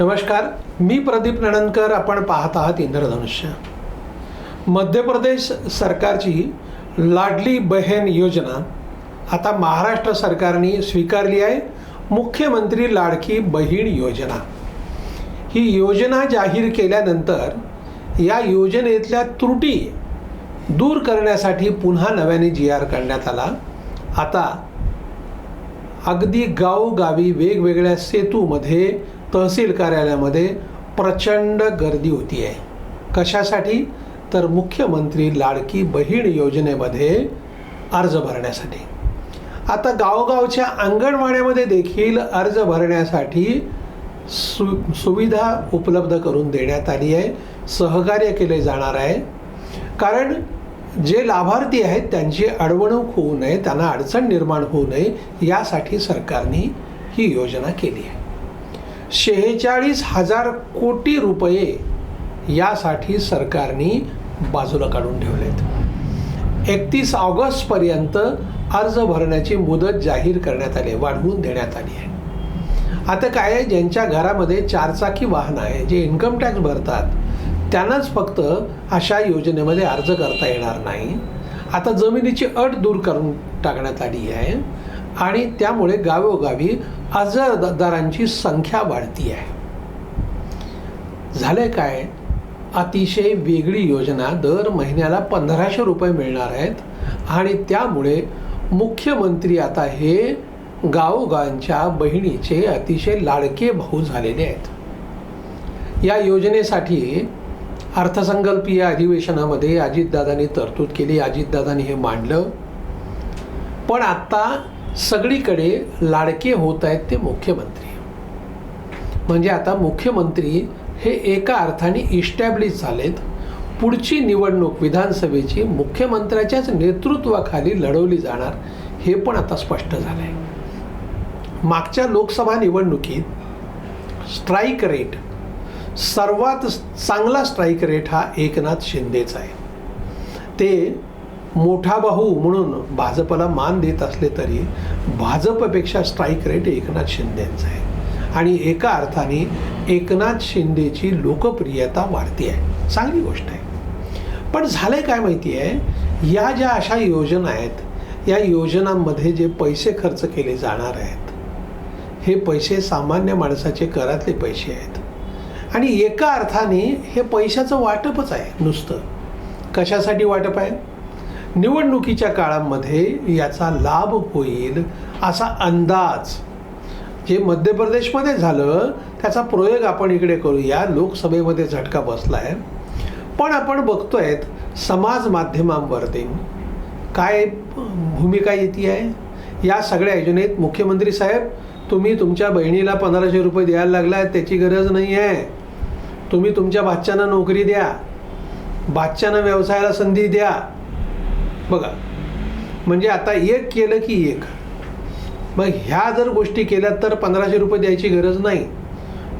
नमस्कार मी प्रदीप नणनकर आपण पाहत आहात इंद्रधनुष्य. मध्य प्रदेश सरकारची लाडली बहीण योजना आता महाराष्ट्र सरकारने स्वीकारली आहे. मुख्यमंत्री लाडकी बहीण योजना. ही योजना जाहीर केल्यानंतर या योजनेतल्या त्रुटी दूर करण्यासाठी पुन्हा नव्याने जी आर काढण्यात आला. आता अगदी गावोगावी वेगवेगळ्या सेतूमध्ये तहसील कार्यालयामध्ये प्रचंड गर्दी होती आहे. कशासाठी? तर मुख्यमंत्री लाडकी बहीण योजनेमध्ये अर्ज भरण्यासाठी. आता गावगावच्या अंगणवाड्यामध्ये देखील अर्ज भरण्यासाठी सु सुविधा उपलब्ध करून देण्यात आली आहे सहकार्य केले जाणार आहे. कारण जे लाभार्थी आहेत त्यांची अडवणूक होऊ नये त्यांना अडचण निर्माण होऊ नये यासाठी सरकारने ही योजना केली आहे. शेहेचाळीस हजार कोटी रुपये यासाठी सरकारने बाजूला काढून ठेवलेत. एकतीस ऑगस्टपर्यंत अर्ज भरण्याची मुदत जाहीर करण्यात आली आहे, वाढवून देण्यात आली आहे. आता काय आहे ज्यांच्या घरामध्ये चारचाकी वाहन आहे जे इन्कम टॅक्स भरतात त्यांनाच फक्त अशा योजनेमध्ये अर्ज करता येणार नाही. आता जमिनीची अट दूर करून टाकण्यात आली आहे आणि त्यामुळे गावोगावी अर्जदारांची संख्या वाढती आहे. झालं काय? अतिशय वेगळी योजना दर महिन्याला पंधराशे रुपये मिळणार आहेत आणि त्यामुळे मुख्यमंत्री आता हे गावोगावांच्या बहिणीचे अतिशय लाडके भाऊ झालेले आहेत. या योजनेसाठी अर्थसंकल्पीय अधिवेशनामध्ये अजितदादांनी तरतूद केली. अजितदादांनी हे मांडलं. पण आत्ता सगळीकडे लाडके होत आहेत ते मुख्यमंत्री. म्हणजे आता मुख्यमंत्री हे एका अर्थाने इस्टॅब्लिश झालेत. पुढची निवडणूक विधानसभेची मुख्यमंत्र्याच्याच नेतृत्वाखाली लढवली जाणार हे पण आता स्पष्ट झालं आहे मागच्या लोकसभा निवडणुकीत स्ट्राईक रेट सर्वात चांगला स्ट्राईक रेट हा एकनाथ शिंदेचा आहे. ते मोठा भाऊ म्हणून भाजपला मान देत असले तरी भाजपपेक्षा स्ट्राईक रेट एकनाथ शिंदेचा आहे. आणि एका अर्थाने एकनाथ शिंदेची लोकप्रियता वाढती आहे चांगली गोष्ट आहे. पण झालंय काय माहिती आहे या ज्या अशा योजना आहेत या योजनांमध्ये जे पैसे खर्च केले जाणार आहेत हे पैसे सामान्य माणसाचे करातले पैसे आहेत. आणि एका अर्थाने हे पैशाचं वाटपच आहे नुसतं. कशासाठी वाटप आहे? निवडणुकीच्या काळामध्ये याचा लाभ होईल असा अंदाज जे मध्य प्रदेशमध्ये झालं त्याचा प्रयोग आपण इकडे करूया. लोकसभेमध्ये झटका बसला आहे पण आपण बघतोय समाज माध्यमांवरती काय भूमिका येते आहे या सगळ्या योजनेत मुख्यमंत्री साहेब तुम्ही तुमच्या बहिणीला पंधराशे रुपये द्यायला लागलाय त्याची गरज नाही आहे. तुम्ही तुमच्या बाच्चांना नोकरी द्या. बादच्यांना व्यवसायाला संधी द्या. बघा म्हणजे आता एक केलं की एक. मग ह्या जर गोष्टी केल्या तर पंधराशे रुपये द्यायची गरज नाही.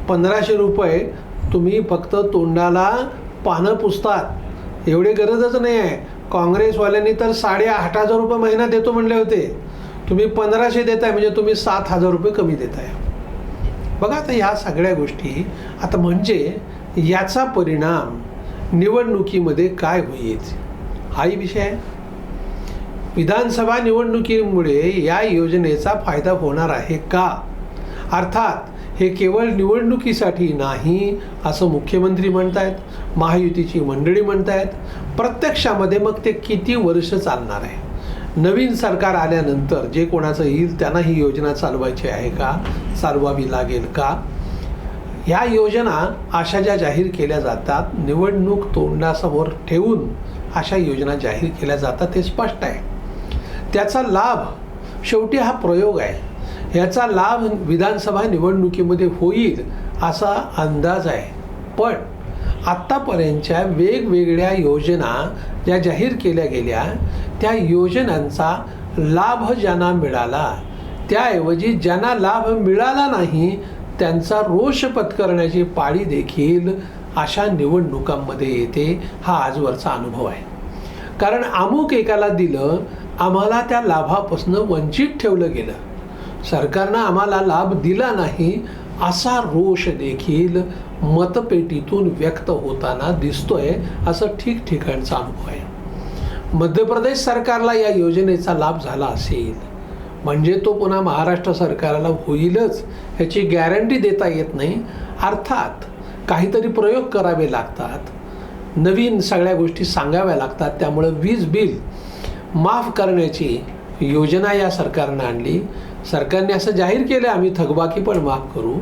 पंधराशे रुपये तुम्ही फक्त तोंडाला पानं पुसतात. एवढी गरजच नाही आहे. काँग्रेसवाल्यांनी तर साडे आठ हजार रुपये महिना देतो म्हणले होते. तुम्ही पंधराशे देताय म्हणजे तुम्ही सात हजार रुपये कमी देताय. बघा आता ह्या सगळ्या गोष्टी आता म्हणजे याचा परिणाम निवडणुकीमध्ये काय होईल? हाही विषय आहे. विधानसभा निवडणुकीमुळे या योजनेचा फायदा होणार आहे का? अर्थात हे केवळ निवडणुकीसाठी नाही असं मुख्यमंत्री म्हणतायत महायुतीची मंडळी म्हणतायत प्रत्यक्षामध्ये मग ते किती वर्ष चालणार आहे? नवीन सरकार आल्यानंतर जे कोणाचं येईल त्यांना ही योजना चालवायची आहे का? चालवावी लागेल का? ह्या योजना अशा ज्या जाहीर केल्या जातात निवडणूक तोंडासमोर ठेवून अशा योजना जाहीर केल्या जातात हे स्पष्ट आहे. त्याचा लाभ शेवटी हा प्रयोग आहे. याचा लाभ विधानसभा निवडणुकीमध्ये होईल असा अंदाज आहे. पण आत्तापर्यंतच्या वेगवेगळ्या योजना ज्या जाहीर केल्या गेल्या त्या योजनांचा लाभ ज्यांना मिळाला त्याऐवजी ज्यांना लाभ मिळाला नाही त्यांचा रोष पत्करण्याची पाळी देखील अशा निवडणुकांमध्ये येते हा आजवरचा अनुभव आहे. कारण अमुक एकाला दिलं आम्हाला त्या लाभापासून वंचित ठेवलं गेलं. सरकारनं आम्हाला लाभ दिला नाही असा रोष देखील मतपेटीतून व्यक्त होताना दिसतोय असं ठिकठिकाणचा अनुभव आहे. मध्य प्रदेश सरकारला या योजनेचा लाभ झाला असेल. म्हणजे तो पुन्हा महाराष्ट्र सरकारला होईलच ह्याची गॅरंटी देता येत नाही. अर्थात काहीतरी प्रयोग करावे लागतात. नवीन सगळ्या गोष्टी सांगाव्या लागतात. त्यामुळं वीज बिल माफ करण्याची योजना या सरकारनं आणली. सरकारने असं जाहीर केलं आम्ही थकबाकी पण माफ करू.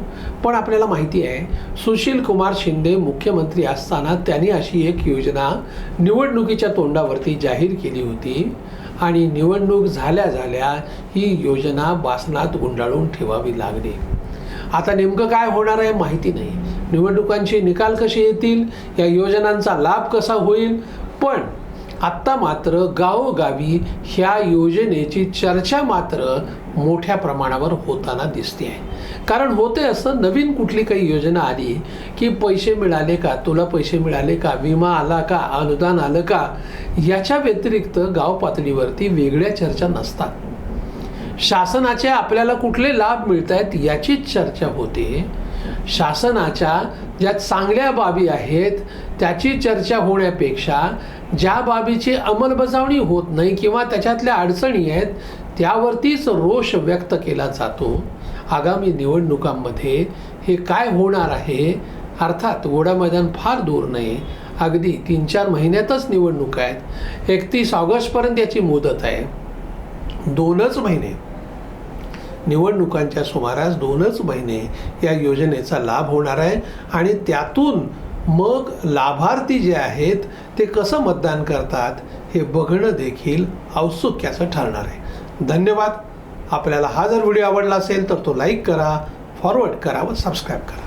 पण आपल्याला माहिती आहे सुशील कुमार शिंदे मुख्यमंत्री असताना त्यांनी अशी एक योजना निवडणुकीच्या तोंडावरती जाहीर केली होती आणि निवडणूक झाल्या झाल्या ही योजना बासनात गुंडाळून ठेवावी लागली. आता नेमकं काय होणार आहे माहिती नाही. निवडणुकांचे निकाल कसे येतील? या योजनांचा लाभ कसा होईल? पण आत्ता मात्र गावोगावी ह्या योजनेची चर्चा मात्र मोठ्या प्रमाणावर होताना दिसते आहे. कारण होते असं नवीन कुठली काही योजना आली की पैसे मिळाले का तुला पैसे मिळाले का विमा आला का अनुदान आलं का याच्या व्यतिरिक्त गाव पातळीवरती वेगळ्या चर्चा नसतात. शासनाचे आपल्याला कुठले लाभ मिळत आहेत याचीच चर्चा होते. शासनाच्या ज्या चांगल्या बाबी आहेत त्याची चर्चा होण्यापेक्षा ज्या बाबीची अंमलबजावणी होत नाही किंवा त्याच्यातल्या अडचणी आहेत त्यावरतीच रोष व्यक्त केला जातो. आगामी निवडणुकांमध्ये हे काय होणार आहे? अर्थात घोडा मैदान फार दूर नाही. अगदी तीन चार महिन्यातच निवडणूक आहेत. एकतीस ऑगस्टपर्यंत याची मुदत आहे. दोनच महिने. निवडणुकांच्या सुमारास दोनच महिने या योजनेचा लाभ होणार आहे आणि त्यातून मग लाभार्थी जे आहेत ते कसं मतदान करतात हे बघणं देखील औत्सुक्याचं ठरणार आहे. धन्यवाद. आपल्याला हा जर व्हिडिओ आवडला असेल तर तो लाईक करा फॉरवर्ड करा व सबस्क्राईब करा.